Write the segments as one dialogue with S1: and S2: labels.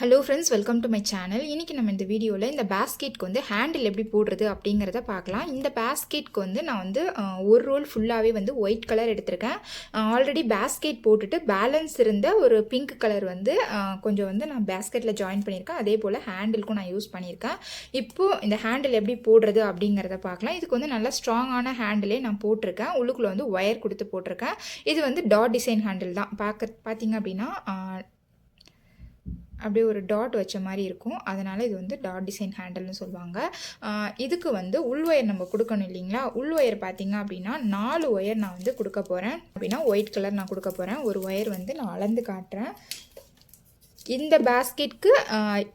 S1: Hello friends welcome to my channel இன்றைக்கி நம்ம இந்த வீடியோவில் இந்த பேஸ்கெட்க்கு வந்து ஹேண்டில் எப்படி போடுறது அப்படிங்கிறத பார்க்கலாம். இந்த பேஸ்கெட்க்கு வந்து நான் வந்து ஒரு ரோல் ஃபுல்லாகவே வந்து ஒயிட் கலர் எடுத்திருக்கேன். ஆல்ரெடி பேஸ்கெட் போட்டுட்டு பேலன்ஸ் இருந்த ஒரு பிங்க் கலர் வந்து கொஞ்சம் வந்து நான் பேஸ்கெட்டில் ஜாயின் பண்ணியிருக்கேன். அதே போல் ஹேண்டிலுக்கும் நான் யூஸ் பண்ணியிருக்கேன். இப்போது இந்த ஹேண்டில் எப்படி போடுறது அப்படிங்கிறத பார்க்கலாம். இதுக்கு வந்து நல்லா ஸ்ட்ராங்கான ஹேண்டிலே நான் போட்டிருக்கேன். உள்ளுக்குள்ளே வந்து ஒயர் கொடுத்து போட்டிருக்கேன். இது வந்து டாட் டிசைன் ஹேண்டில் தான். பார்க்க பார்த்தீங்க அப்படின்னா அப்படியே ஒரு டாட் வச்ச மாதிரி இருக்கும். அதனால் இது வந்து டாட் டிசைன் ஹேண்டில்னு சொல்லுவாங்க. இதுக்கு வந்து உள் ஒயர் நம்ம கொடுக்கணும் இல்லைங்களா? உள் ஒயர் பார்த்தீங்க அப்படின்னா நாலு ஒயர் நான் வந்து கொடுக்க போகிறேன் அப்படின்னா ஒயிட் கலர் நான் கொடுக்க போகிறேன் ஒரு ஒயர் வந்து நான் அளந்து காட்டுறேன். இந்த பேஸ்கெட்க்கு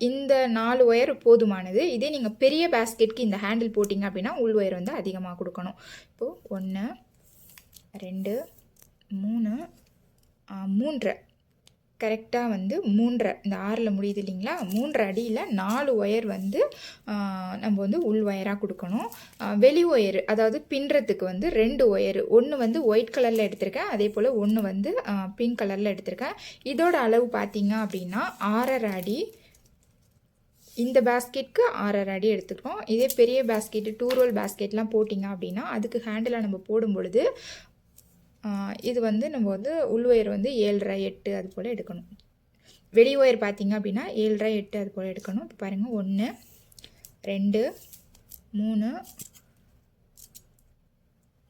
S1: இந்த நாலு ஒயர் போதுமானது. இதே நீங்கள் பெரிய பேஸ்கெட்க்கு இந்த ஹேண்டில் போட்டிங்க அப்படின்னா உள் ஒயர் வந்து அதிகமாக கொடுக்கணும். இப்போது ஒன்று ரெண்டு மூணு மூன்று. கரெக்டாக வந்து மூன்றரை இந்த ஆறில் முடியுது இல்லைங்களா? மூன்றரை அடியில் நாலு ஒயர் வந்து நம்ம வந்து உள் ஒயராக கொடுக்கணும். வெளி ஒயர் அதாவது பின்னுறதுக்கு வந்து ரெண்டு ஒயர். ஒன்று வந்து ஒயிட் கலரில் எடுத்திருக்கேன். அதே போல் ஒன்று வந்து பிங்க் கலரில் எடுத்திருக்கேன். இதோட அளவு பார்த்தீங்க அப்படின்னா ஆறரை அடி. இந்த பேஸ்கெட்க்கு ஆறரை அடி எடுத்துக்கிறோம் இதே பெரிய பேஸ்கெட்டு டூ ரோல் பேஸ்கெட்லாம் போட்டிங்க அப்படின்னா அதுக்கு ஹேண்டிலாக நம்ம போடும் பொழுது இது வந்து நம்ம வந்து உள் ஒயர் வந்து ஏழரை எட்டு அது போல் எடுக்கணும். வெளி ஒயர் பார்த்திங்க அப்படின்னா ஏழரை எட்டு அது போல் எடுக்கணும். இப்போ பாருங்கள் ஒன்று ரெண்டு மூணு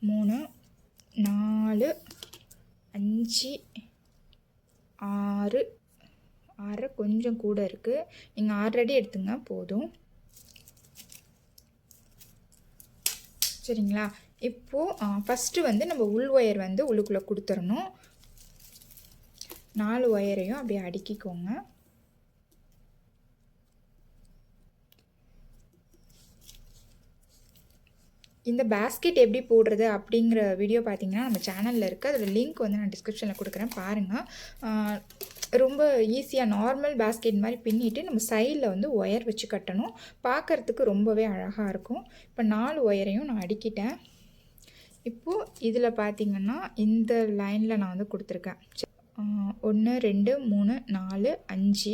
S1: மூணு நாலு அஞ்சு ஆறு. ஆறு கொஞ்சம் கூட இருக்குது நீங்கள் ஆல்ரெடி எடுத்துங்க போதும். சரிங்களா? இப்போது ஃபஸ்ட்டு வந்து நம்ம உள் ஒயர் வந்து உள்ளுக்குள்ளே கொடுத்துடணும் நாலு ஒயரையும் அப்படியே அடுக்கிக்கோங்க. இந்த பேஸ்கெட் எப்படி போடுறது அப்படிங்கிற வீடியோ பார்த்தீங்கன்னா நம்ம சேனலில் இருக்குது அதோட லிங்க் வந்து நான் டிஸ்கிரிப்ஷனில் கொடுக்குறேன். பாருங்கள் ரொம்ப ஈஸியாக நார்மல் பேஸ்கெட் மாதிரி பின்னிட்டு நம்ம சைடில் வந்து ஒயர் வச்சு கட்டணும். பார்க்கறதுக்கு ரொம்பவே அழகாக இருக்கும். இப்போ நாலு ஒயரையும் நான் அடுக்கிட்டேன். இப்போது இதில் பார்த்தீங்கன்னா இந்த லைனில் நான் வந்து கொடுத்துருக்கேன். ஒன்று ரெண்டு மூணு நாலு அஞ்சு.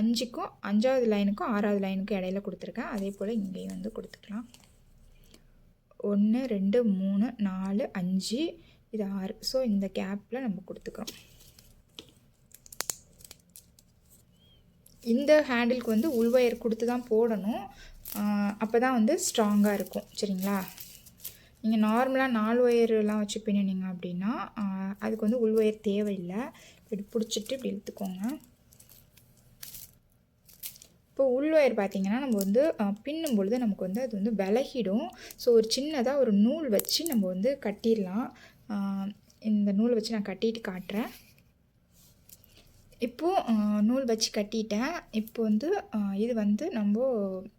S1: அஞ்சுக்கும் அஞ்சாவது லைனுக்கும் ஆறாவது லைனுக்கும் இடையில கொடுத்துருக்கேன். அதே போல் இங்கேயும் வந்து கொடுத்துக்கலாம். ஒன்று ரெண்டு மூணு நாலு அஞ்சு. இது ஆறு. ஸோ இந்த கேப்பில் நம்ம கொடுத்துக்கிறோம். இந்த ஹேண்டிலுக்கு வந்து உள்வயர் கொடுத்து தான் போடணும். அப்போ தான் வந்து ஸ்ட்ராங்காக இருக்கும். சரிங்களா? நீங்கள் நார்மலாக நாலு ஒயர்லாம் வச்சு பின்னினீங்க அப்படின்னா அதுக்கு வந்து உள்வயர் தேவையில்லை. இப்படி பிடிச்சிட்டு இப்படி இழுத்துக்கோங்க. இப்போ உள் ஒயர் பார்த்திங்கன்னா நம்ம வந்து பின்னும் பொழுது நமக்கு வந்து அது வந்து விலகிடும். ஸோ ஒரு சின்னதாக ஒரு நூல் வச்சு நம்ம வந்து கட்டிடலாம். இந்த நூல் வச்சு நான் கட்டிட்டு காட்டுறேன். இப்போது நூல் வச்சு கட்டிட்டேன். இப்போ வந்து இது வந்து நம்ம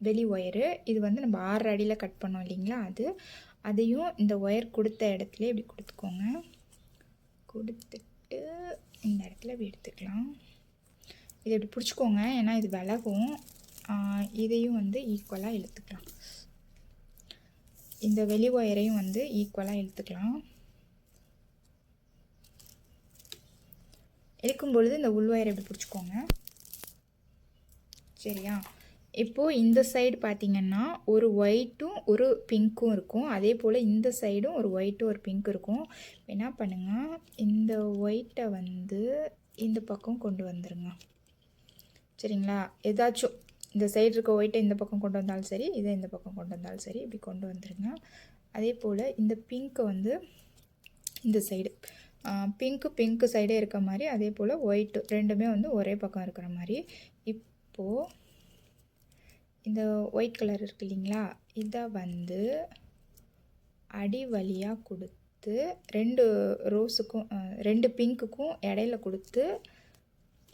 S1: வெளி ஒயரு. இது வந்து நம்ம ஆறு அடியில் கட் பண்ணோம் இல்லைங்களா அது. அதையும் இந்த ஒயர் கொடுத்த இடத்துல இப்படி கொடுத்துக்கோங்க. கொடுத்துட்டு இந்த இடத்துல இப்படி எடுத்துக்கலாம். இதை இப்படி பிடிச்சிக்கோங்க ஏன்னா இது விலகும். இதையும் வந்து ஈக்குவலாக இழுத்துக்கலாம். இந்த வெளி ஒயரையும் வந்து ஈக்குவலாக இழுத்துக்கலாம். இழுக்கும் பொழுது இந்த உள் ஒயரை இப்படி பிடிச்சிக்கோங்க. சரியா? இப்போது இந்த சைடு பார்த்தீங்கன்னா ஒரு ஒயிட்டும் ஒரு பிங்க்கும் இருக்கும். அதே போல் இந்த சைடும் ஒரு ஒயிட்டும் ஒரு பிங்க் இருக்கும். என்ன பண்ணுங்கள் இந்த ஒயிட்டை வந்து இந்த பக்கம் கொண்டு வந்துடுங்க சரிங்களா? ஏதாச்சும் இந்த சைடு இருக்க ஒயிட்டை இந்த பக்கம் கொண்டு வந்தாலும் சரி இதை இந்த பக்கம் கொண்டு வந்தாலும் சரி இப்படி கொண்டு வந்துடுங்க அதே போல் இந்த பிங்க்கை வந்து இந்த சைடு பிங்க்கு பிங்க்கு சைடே இருக்க மாதிரி அதே போல் ஒயிட்டு ரெண்டுமே வந்து ஒரே பக்கம் இருக்கிற மாதிரி. இப்போது இந்த ஒயிட் கலர் இருக்கு இல்லைங்களா? இதை வந்து அடி வழியாக கொடுத்து ரெண்டு ரோஸுக்கும் ரெண்டு பிங்க்குக்கும் இடையில கொடுத்து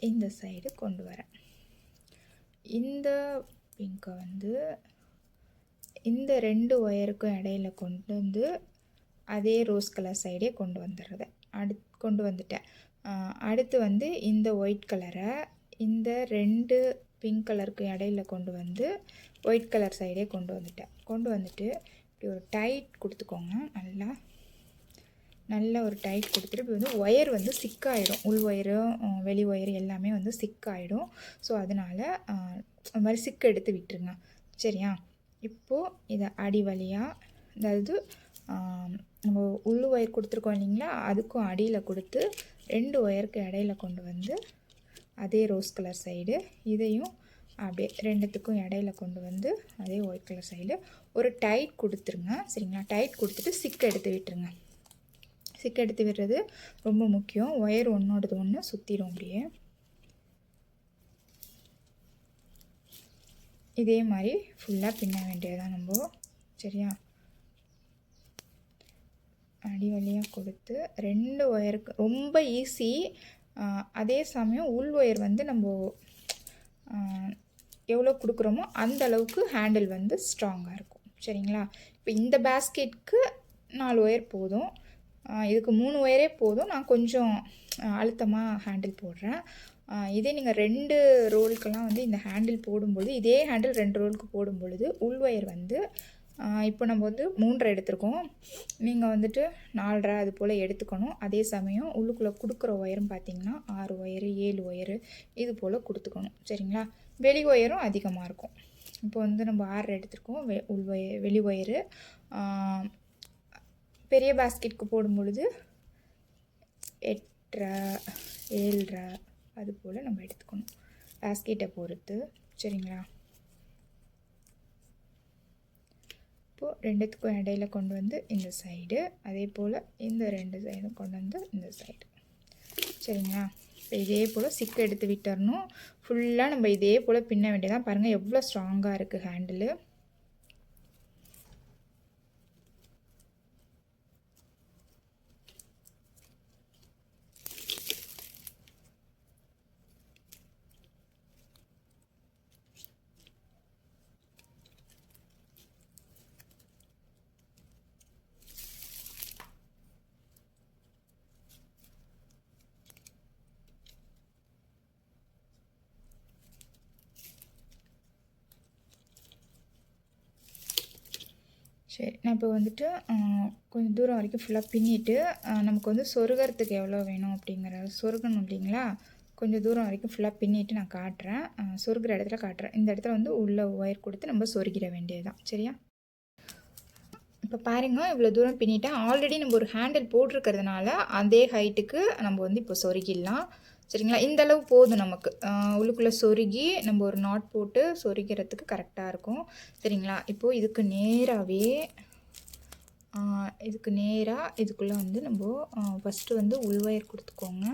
S1: இந்த சைடு கொண்டு வரேன். இந்த பிங்கை வந்து இந்த ரெண்டு ஒயருக்கும் இடையில கொண்டு வந்து அதே ரோஸ் கலர் சைடே கொண்டு வந்துடுறது. அடு கொண்டு வந்துட்டேன். அடுத்து வந்து இந்த ஒயிட் கலரை இந்த ரெண்டு பிங்க் கலருக்கு இடையில கொண்டு வந்து ஒயிட் கலர் சைடே கொண்டு வந்துட்டேன். கொண்டு வந்துட்டு இப்படி ஒரு டைட் கொடுத்துக்கோங்க. நல்லா நல்ல ஒரு டைட் கொடுத்துட்டு இப்போ வந்து ஒயர் வந்து சிக்காயிடும் உள் ஒயரு வெளி ஒயர் எல்லாமே வந்து சிக்காயிடும் ஸோ அதனால் அது மாதிரி சிக்கு எடுத்து விட்டுருங்க. சரியா? இப்போது இதை அடி வழியாக அதாவது நம்ம உள் ஒயர் கொடுத்துருக்கோம் இல்லைங்களா? அதுக்கும் அடியில் கொடுத்து ரெண்டு ஒயருக்கு இடையில கொண்டு வந்து அதே ரோஸ் கலர் சைடு இதையும் அப்படியே ரெண்டுத்துக்கும் இடையில கொண்டு வந்து அதே ஒயிட் கலர் சைடு ஒரு டைட் கொடுத்துருங்க. சரிங்களா? டைட் கொடுத்துட்டு சிக்கு எடுத்து விட்டுருங்க. சிக்கு எடுத்து விடுறது ரொம்ப முக்கியம். ஒயர் ஒன்றோடது ஒன்று சுற்றிடும் அப்படியே. இதே மாதிரி ஃபுல்லாக பின்ன வேண்டியதுதான் நம்ம. சரியா? அடி வழியாக கொடுத்து ரெண்டு ஒயருக்கு ரொம்ப ஈஸி அதே சமயம் உள் ஒயர் வந்து நம்ம எவ்வளோ கொடுக்குறோமோ அந்த அளவுக்கு ஹேண்டில் வந்து ஸ்ட்ராங்காக இருக்கும். சரிங்களா? இப்போ இந்த பேஸ்கெட்க்கு நாலு ஒயர் போதும். இதுக்கு மூணு ஒயரே போதும். நான் கொஞ்சம் அழுத்தமாக ஹேண்டில் போடுறேன். இதே நீங்கள் ரெண்டு ரோலுக்கெல்லாம் வந்து இந்த ஹேண்டில் போடும்பொழுது இதே ஹேண்டில் ரெண்டு ரோலுக்கு போடும் பொழுது உள் ஒயர் வந்து இப்போ நம்ம வந்து மூன்றரை எடுத்திருக்கோம். நீங்கள் வந்துட்டு நாலரை அது போல் எடுத்துக்கணும். அதே சமயம் உள்ளுக்குள்ளே கொடுக்குற ஒயரும் பார்த்தீங்கன்னா ஆறு ஒயரு ஏழு ஒயரு இது போல் கொடுத்துக்கணும். சரிங்களா? வெளி ஒயரும் அதிகமாக இருக்கும். இப்போ வந்து நம்ம ஆறு எடுத்திருக்கோம். வெ உள் ஒய வெளி ஒயரு. பெரிய பாஸ்கெட்க்கு போடும் பொழுது எட்டரை ஏழ்ரை அது போல் நம்ம எடுத்துக்கணும். பாஸ்கெட்டை பொறுத்து. சரிங்களா? இப்போது ரெண்டுத்துக்கும் இடையில கொண்டு வந்து இந்த சைடு அதே போல் இந்த ரெண்டு சைடும் கொண்டு வந்து இந்த சைடு சரிங்களா? இப்போ இதே போல் சிக்கு எடுத்து விட்டுறணும். ஃபுல்லாக நம்ம இதே போல் பின்ன வேண்டியதான் பாருங்கள் எவ்வளோ ஸ்ட்ராங்காக இருக்குது ஹேண்டிலு சரி நான் இப்போ வந்துட்டு கொஞ்சம் தூரம் வரைக்கும் ஃபுல்லாக பின்னிட்டு நமக்கு வந்து சொருகிறதுக்கு எவ்வளோ வேணும் அப்படிங்கிற சொருகணும் இல்லைங்களா? கொஞ்சம் தூரம் வரைக்கும் ஃபுல்லாக பின்னிட்டு நான் காட்டுறேன். சொருகிற இடத்துல காட்டுறேன். இந்த இடத்துல வந்து உள்ள ஒயர் கொடுத்து நம்ம சொருகிட வேண்டியதுதான். சரியா? இப்போ பாருங்க இவ்வளோ தூரம் பின்னிட்டேன் ஆல்ரெடி நம்ம ஒரு ஹேண்டில் போட்டிருக்கிறதுனால அதே ஹைட்டுக்கு நம்ம வந்து இப்போ சொருகிடலாம். சரிங்களா? இந்த அளவு போதும் நமக்கு. உள்ளுக்குள்ளே சொருகி நம்ம ஒரு நாட் போட்டு சொருகிறதுக்கு கரெக்டாக இருக்கும். சரிங்களா? இப்போது இதுக்கு நேராகவே இதுக்கு நேராக இதுக்குள்ளே வந்து நம்ம ஃபஸ்ட்டு வந்து உள்வயர் கொடுத்துக்கோங்க.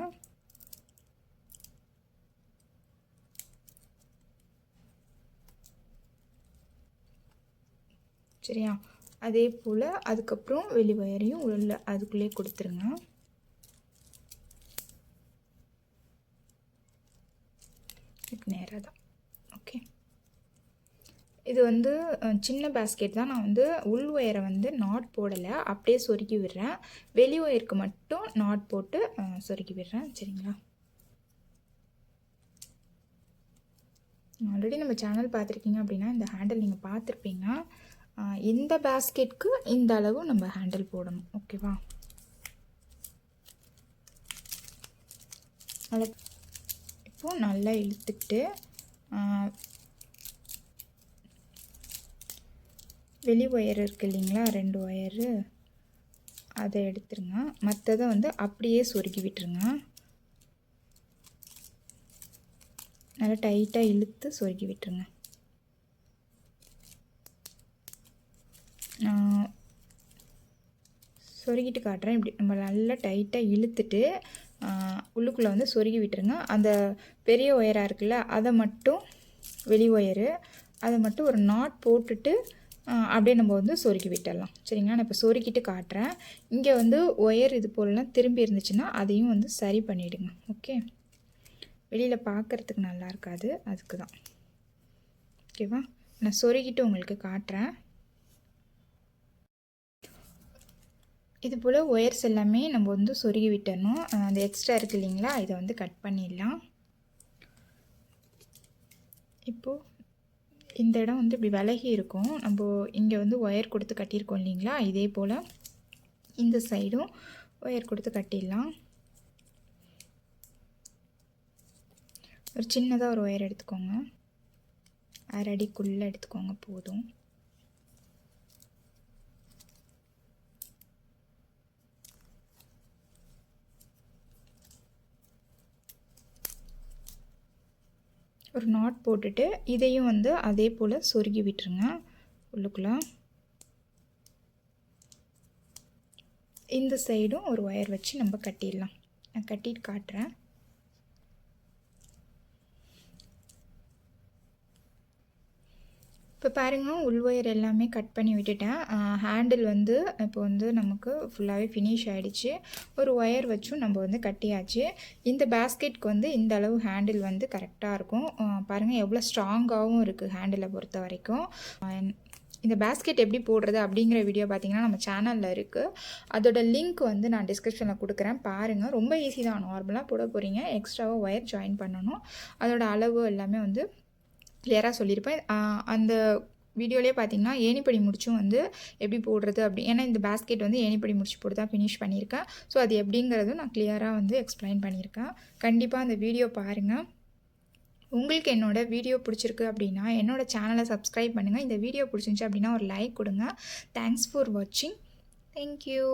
S1: சரியா? அதே போல் அதுக்கப்புறம் வெளி வயரையும் உள்ள அதுக்குள்ளே கொடுத்துருங்க. இதுக்கு நேராக தான். ஓகே இது வந்து சின்ன பேஸ்கெட் தான். நான் வந்து உள் ஒயரை வந்து நாட் போடலை. அப்படியே சொருக்கி விடுறேன். வெளி ஒயருக்கு மட்டும் நாட் போட்டு சொருக்கி விடுறேன். சரிங்களா? ஆல்ரெடி நம்ம சேனல் பார்த்துருக்கீங்க அப்படின்னா இந்த ஹேண்டில் நீங்கள் பார்த்துருப்பீங்க. இந்த பேஸ்கெட்க்கு இந்த அளவு நம்ம ஹேண்டில் போடணும். ஓகேவா நல்லா இப்போது நல்லா இழுத்துக்கிட்டு வெளி ஒயர் இருக்கு இல்லைங்களா? ரெண்டு ஒயரு. அதை எடுத்துருங்க. மற்றதை வந்து அப்படியே சொருகி விட்டுருங்க. நல்லா டைட்டாக இழுத்து சொருகி விட்டுருங்க. நான் சொருகிட்டு காட்டுறேன். இப்படி நம்ம நல்லா டைட்டாக இழுத்துட்டு உள்ளுக்குள்ளே வந்து சொருகி விட்டுருங்க. அந்த பெரிய ஒயராக இருக்குல்ல அதை மட்டும் வெளி ஒயரு அதை மட்டும் ஒரு நாட் போட்டுட்டு அப்படியே நம்ம வந்து சொருக்கி விட்டுடலாம் சரிங்களா? நான் இப்போ சொருக்கிட்டு காட்டுறேன். இங்கே வந்து ஒயர் இது போலலாம் திரும்பி இருந்துச்சுன்னா அதையும் வந்து சரி பண்ணிவிடுங்க ஓகே? வெளியில் பார்க்குறதுக்கு நல்லா இருக்காது. அதுக்கு தான் ஓகேவா? நான் சொருகிட்டு உங்களுக்கு காட்டுறேன். இது போல் ஒயர்ஸ் எல்லாமே நம்ம வந்து சொருகி விட்டணும். அந்த எக்ஸ்ட்ரா இருக்குது இல்லைங்களா? இதை வந்து கட் பண்ணிடலாம். இப்போது இந்த இடம் வந்து இப்படி விலகி இருக்கும். நம்ம இங்கே வந்து ஒயர் கொடுத்து கட்டியிருக்கோம் இல்லைங்களா? இதே போல் இந்த சைடும் ஒயர் கொடுத்து கட்டிடலாம். ஒரு சின்னதாக ஒரு ஒயர் எடுத்துக்கோங்க. அரை அடிக்குள்ளே எடுத்துக்கோங்க போதும். ஒரு நாட் போட்டுட்டு இதையும் வந்து அதே போல் சொருகி விட்டுருங்க. உள்ளுக்குள்ளே. இந்த சைடும் ஒரு ஒயர் வச்சு நம்ம கட்டிடலாம். நான் கட்டிட்டு காட்டுறேன். இப்போ பாருங்க உள் ஒயர் எல்லாமே கட் பண்ணி விட்டுட்டேன். ஹேண்டில் வந்து இப்போ வந்து நமக்கு ஃபுல்லாகவே ஃபினிஷ் ஆகிடுச்சு ஒரு ஒயர் வச்சும் நம்ம வந்து கட்டியாச்சு. இந்த பேஸ்கெட்க்கு வந்து இந்த அளவு ஹேண்டில் வந்து கரெக்டாக இருக்கும். பாருங்கள் எவ்வளோ ஸ்ட்ராங்காகவும் இருக்குது ஹேண்டிலை பொறுத்த வரைக்கும். இந்த பேஸ்கெட் எப்படி போடுறது அப்படிங்கிற வீடியோ பார்த்தீங்கன்னா நம்ம சேனலில் இருக்குது அதோட லிங்க் வந்து நான் டிஸ்கிரிப்ஷனில் கொடுக்குறேன். பாருங்கள் ரொம்ப ஈஸி தான். நார்மலாக போட போகிறீங்க எக்ஸ்ட்ராவாக ஒயர் ஜாயின் பண்ணணும். அதோட அளவு எல்லாமே வந்து கிளியராக சொல்லியிருப்பேன். அந்த வீடியோலேயே பார்த்தீங்கன்னா ஏணிப்படி முடிச்சும் வந்து எப்படி போடுறது அப்படி ஏன்னா இந்த பேஸ்கெட் வந்து ஏணிப்படி முடிச்சு போட்டு தான் ஃபினிஷ் பண்ணியிருக்கேன். ஸோ அது எப்படிங்கிறதும் நான் கிளியராக வந்து எக்ஸ்பிளைன் பண்ணியிருக்கேன். கண்டிப்பாக அந்த வீடியோ பாருங்கள் உங்களுக்கு என்னோடய வீடியோ பிடிச்சிருக்கு அப்படின்னா என்னோடய சேனலை சப்ஸ்கிரைப் பண்ணுங்கள் இந்த வீடியோ பிடிச்சிருந்துச்சி அப்படின்னா ஒரு லைக் கொடுங்க. தேங்க்ஸ் ஃபார் வாட்சிங் தேங்க்யூ